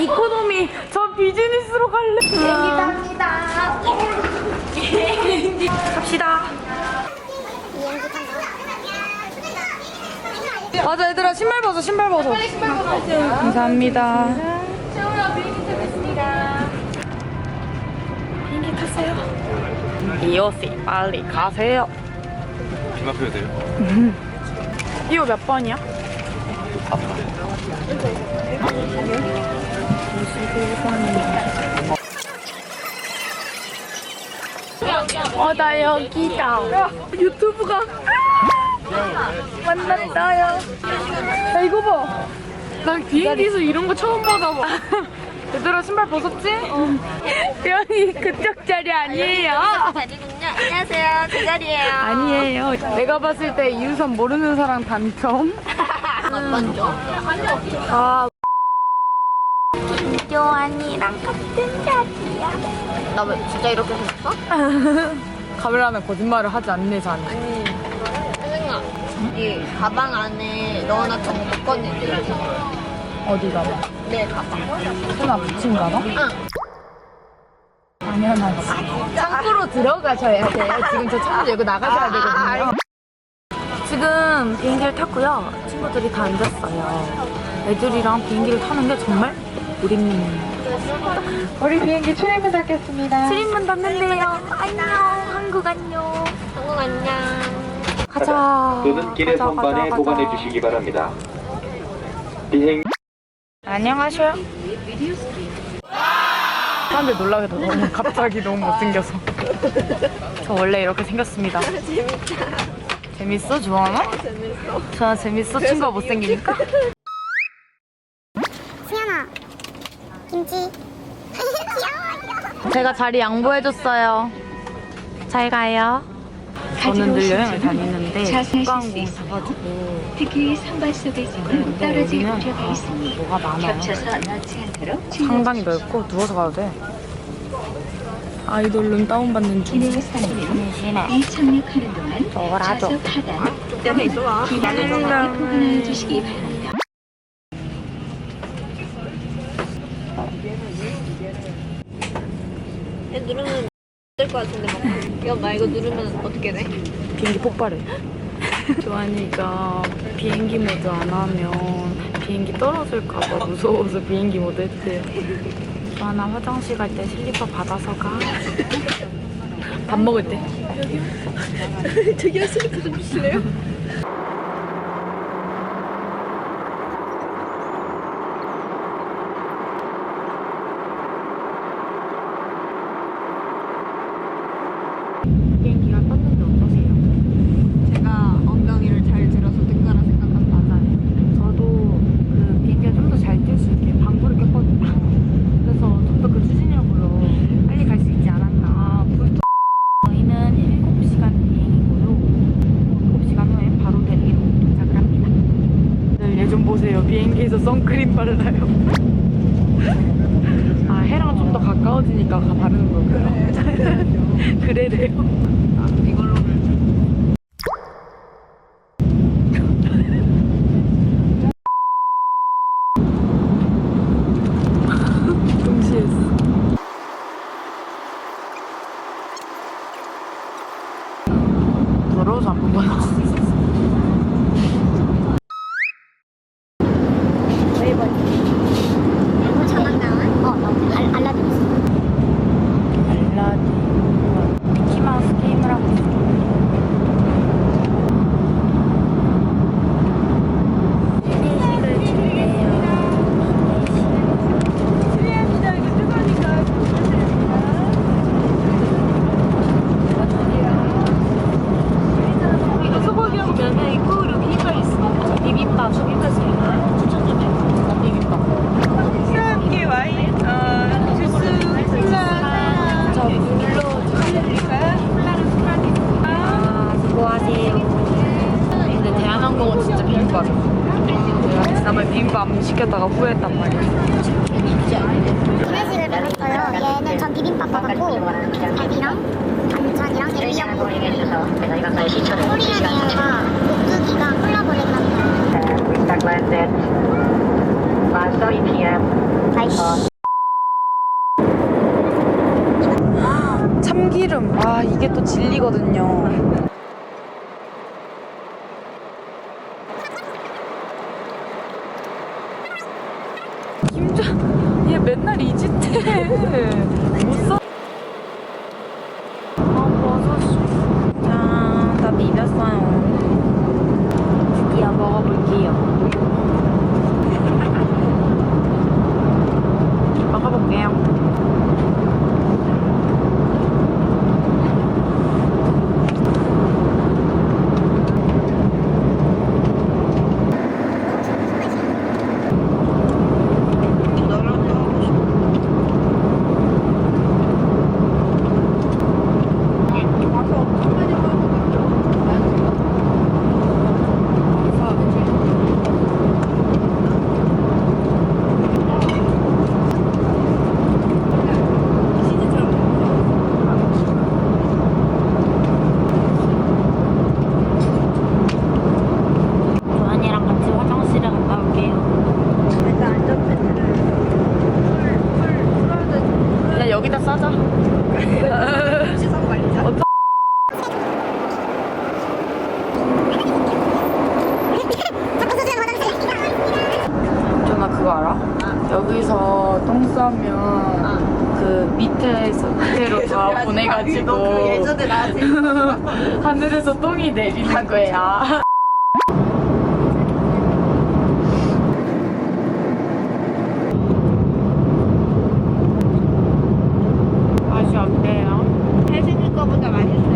이코노미 저 비즈니스로 갈래. 갑니다. 갑시다. 맞아 얘들아 신발 벗어 신발 벗어. 빨리 신발 벗어. 감사합니다. 비행기 타세요. 이오씨 빨리 가세요. 비 맞춰야 돼요. 이거 몇 번이야? 어, 나 여기다. 유튜브가 만났어요. 야, 이거 봐. 나 비행기에서 이런 거 처음 받아봐. 얘들아, 신발 벗었지? 여기 그쪽 자리 아니에요. 자리군요. 안녕하세요. 제 자리예요. 아니에요. 내가 봤을 때 이유선 모르는 사람 단점. 먼저. 아, 요한이랑 같은 자리야. 나 왜 진짜 이렇게 생겼어? 카메라는 거짓말을 하지 않네, 자네. 혜승아, 이 가방 안에 넣어놨던 거못 꺼내지? 어디가 봐? 내 가방. 하나 붙인 가봐? 응. 당연하지. 창고로 들어가셔야 돼요. 지금 저 창고 열고 나가셔야 되거든요. 지금 비행기를 탔고요. 친구들이 다 앉았어요. 애들이랑 비행기를 타는데 정말 우린 우리 비행기 출입문 닫겠습니다. 출입문 닫는데요. 안녕, 한국 안녕. 한국 안녕. 가자. 또는 길의 가자, 선반에 가자, 가자. 보관해 주시기 바랍니다. 비행 안녕하세요. 사람들 놀라게도 너무 갑자기 너무 못생겨서. 저 원래 이렇게 생겼습니다. 재밌다. 재밌어? 좋아하나? 재밌어. 좋아, 재밌어? 친구가 못생기니까? 승현아 귀여워 제가 자리 양보해줬어요. 잘 가요. 저는 늘 여행을 다니는데 관광공 잡아주고 특히 선반 속에서는 근데 떨어질 우려가 아, 있으니 뭐가 많아. 겹쳐서 넣지 않도록 상당히 넓고 누워서 가도 돼. 아이돌 룸 다운받는 중. 이 착륙하는 동안. 좌석 하단 또는 기반을 보관해 주시기 바랍니다. 얘 누르면 될 것 같은데 막. 야, 나 이거 누르면 어떻게 돼? 비행기 폭발해. 조한이가 비행기 모드 안 하면 비행기 떨어질까봐 무서워서 비행기 모드 했대요. 조한아 화장실 갈 때 슬리퍼 받아서 가. 밥 먹을 때. 저기요 슬리퍼 좀 주실래요? 비행기가 떴는데 어떠세요? 제가 엉덩이를 잘 들어서 뜬 거라 생각합니다. 맞아요. 저도 그 비행기가 좀 더 잘 뛸 수 있게 방구를 꼈거든요. 그래서 좀 더 그 추진력으로 빨리 갈 수 있지 않았나. 불토 저희는 7시간 비행이고요. 7시간 후에 바로 델리로 도착을 합니다. 얘 좀 보세요. 비행기에서 선크림 발라요. 아, 해랑 좀 더 가까워지니까 가 바르는 거고요. 그래래요. 아, 이걸로. 더러워서 안 본거야. 안 먹은 진짜 비빔밥 나만 비빔밥 시켰다가 후회했단 말이야 구내식을 먹었어요. 얘는 전 비빔밥 먹었고 밥이랑 반찬이랑 냉면국. 코리안이랑 목두기가 콜라보를 만나요. 참기름 아 이게 또 진리거든요 못 써. 어, 버섯. 짠, 다 비볐어요. 먹어볼게요. 먹어볼게요. 하늘에서 똥이 내리는 거야. 맛이 어때요? 해진이 거보다 맛있어.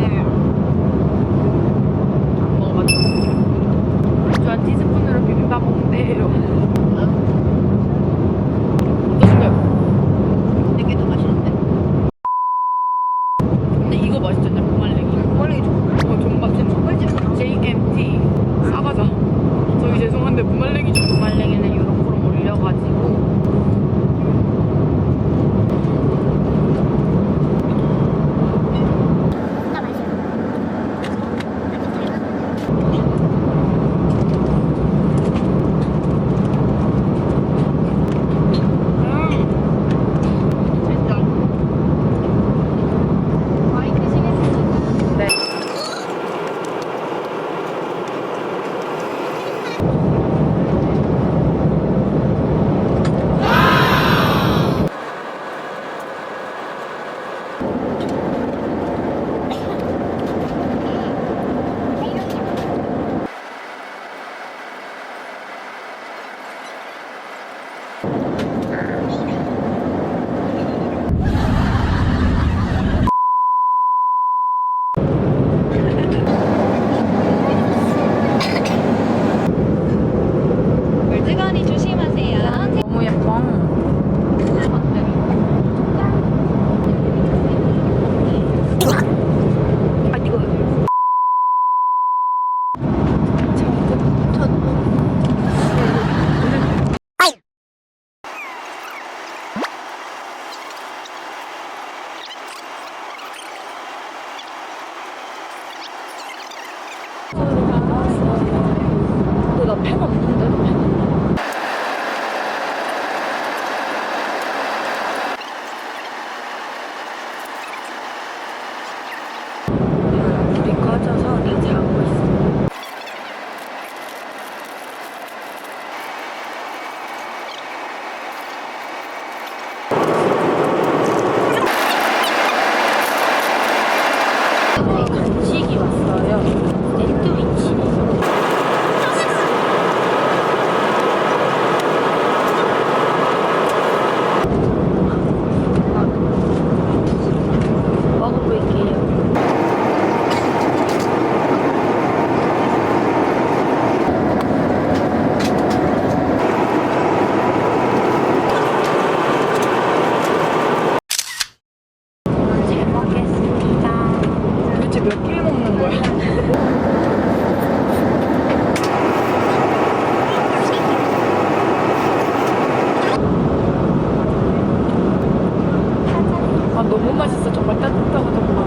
너무 맛있어. 정말 따뜻하고 정말.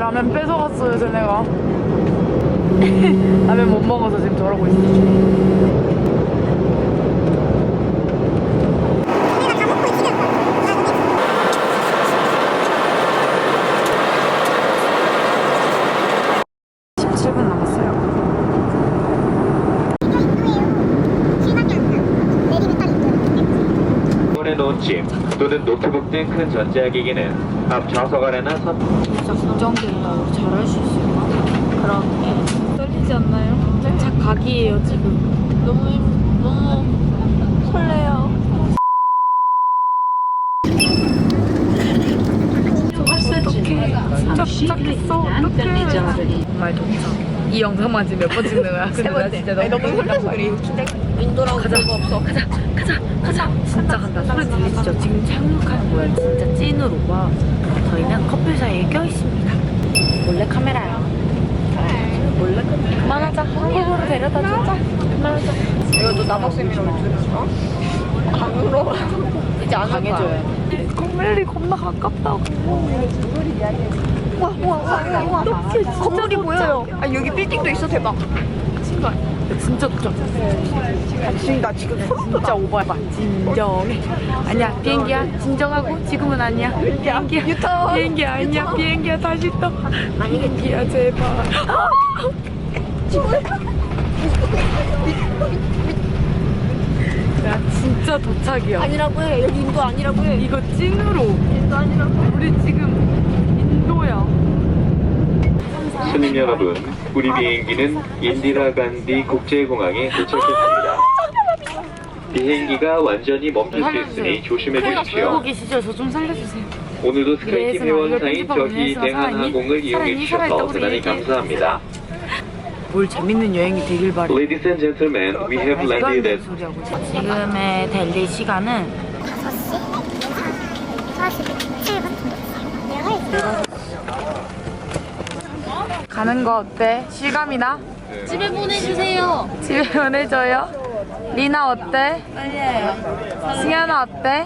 라면 뺏어갔어요, 쟤네가. 라면 못 먹어서 지금 저러고 있어. 받침 또는 노트북 등 큰 전자기기는 앞 좌석 아래나 선 진짜 우리 잘할 수 있을까? 그럼 떨리지 않나요? 짝 각이에요 지금. 너무 힘- 너무 설레요. 진짜 도착했어. 어떡해. 정말 도착 이 영상만 지금 몇 번 찍는 거야? 근데 나 진짜 너무 설레서 그래 인도랑 가자. 그거 없어. 가자 가자 가자. 진짜 간다. 소리 들리시죠? 지금 착륙하는 거예요. 진짜 찐으로 와. 저희는 커플 사이에 껴있습니다. 몰래 카메라야 몰래 카메라. 그만하자. 한국으로 데려다 주자. 그만하자. 이거 너 남학생이라고 들었어? 강으로. 이제 안 강해줘요. 커플이 겁나 가깝다고 건물이 보여요. 아 여기 빌딩도 있어 대박. 친구야 진짜 도착 지금 나 지금 소름 진짜 오바야. 진정해. 아니야 비행기야? 진정하고? 지금은 아니야. 비행기야. 비행기야. 아니야. 비행기야. 다시 떠 비행기야 제발. 야 진짜 도착이야. 아니라고 해. 여기 인도 아니라고 해. 이거 찐으로. 인도 아니라고 우리 지금 인도야. 손님 여러분, 우리 비행기는 인디라 간디 국제공항에 도착했습니다. 비행기가 완전히 멈출 수 있으니 조심해 주십시오. 계시죠? 저 좀 살려주세요 오늘도 스카이팀 회원사인 저희 대한항공을? 이용해? 주셔서 우리 대단히. 감사합니다. 뭘 재밌는 여행이 되길 바래 Ladies and gentlemen, we have 안 landed at. 지금의 델리 시간은 47분. 가는 거 어때? 실감이나? 집에 보내주세요. 집에 보내줘요? 리나 어때? 승현아 어때?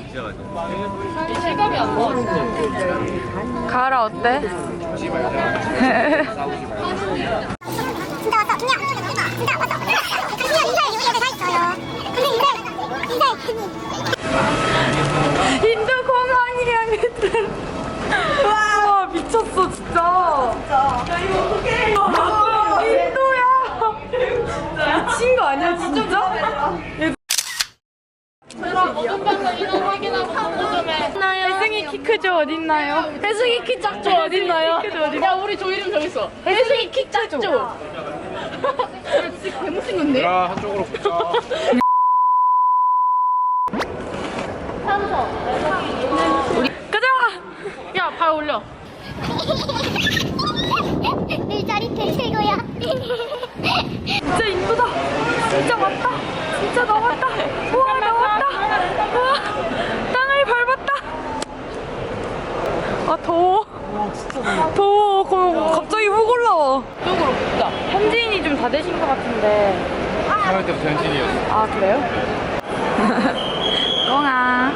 실감이 안 나. 가을아 어때? 진짜 왔어. 그냥 진짜 왔어. 그냥 인사해. 여기 다 있어요. 근데 인사해. 인사해. 인도 미쳤어 진짜. 야 이거 어떡해. 인도야. 미친 거 아니야 진짜? 혜승이 키 크죠 어딨나요? 혜승이 키 작죠 어딨나요? 야 우리 조 이름 정했어. 혜승이 키 작죠? 야 한쪽으로 붙자. 가자. 야 발 올려 내 짜릿해 최고야. 진짜 인도다. 진짜 왔다. 진짜 나왔다. 우와 나왔다. 우와 땅을 밟았다. 아 더워. 더워. 거- 갑자기 훅 올라와. 쪽으로 붙자. 현지인이 좀 다 되신 것 같은데. 할 때부터 현진이었어. 아 그래요? 꽁아.